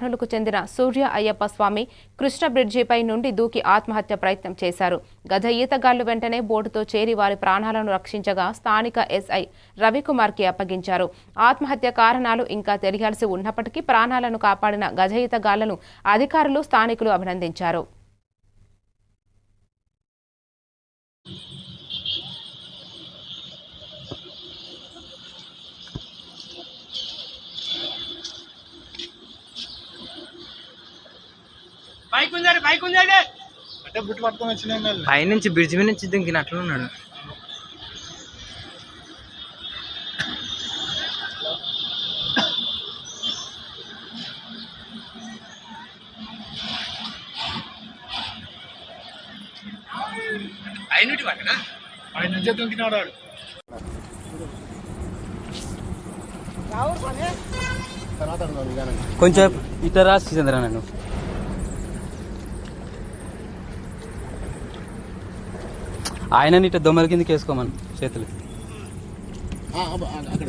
కర్నూలుకు చెందిన సూర్య అయ్యప్ప స్వామి కృష్ణ బ్రిడ్జిపై నుండి దూకి ఆత్మహత్య ప్రయత్నం చేశారు. గత ఈతగాళ్ళు వెంటనే బోటుతో చేరి వారి ప్రాణాలను రక్షించగా స్థానిక ఎస్ఐ రవికుమార్కి అప్పగించారు. ఆత్మహత్య కారణాలు ఇంకా తెలియాల్సి ఉన్నప్పటికీ ప్రాణాలను కాపాడిన గజ ఈతగాళ్ళను అధికారులు స్థానికులు అభినందించారు. బైక్ ఉందండి బైక్ ఉందండి అంటే బుట్టు పట్టుకొని వచ్చిన ఎమ్మెల్యే పైనుంచి బ్రిడ్జ్ మీద నుంచి పక్కన నుంచే దుంకినాడు వాడు. కొంచెం ఇట్లా రాసి చంద్ర నన్ను ఆయన ఇట్లా దొమ్మల కిందకి వేసుకోమను చేతులు. అక్కడ ఇక్కడ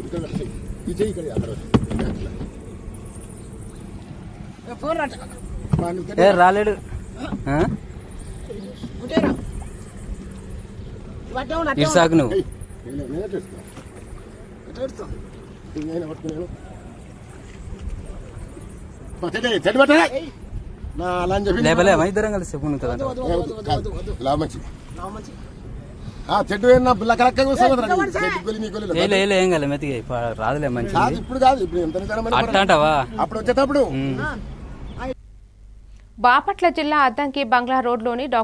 ఇక్కడ. ఈ ఇక్కడ ఏ రాలేడు. ఆ? ఇటు సాకు నువ్వు. చెడ్డ పెట్టరా? నా అలా అని చెప్పి లేపలేమా ఇద్దరం కలిసి కదా మంచి ఆ చెట్టు నీ ఏం మెతిగా రాదులే మంచిది. కాదు ఇప్పుడు కాదు ఎంత అప్పుడు వచ్చేటప్పుడు. బాపట్ల జిల్లా అద్దంకి బంగ్లా రోడ్లోని డాక్టర్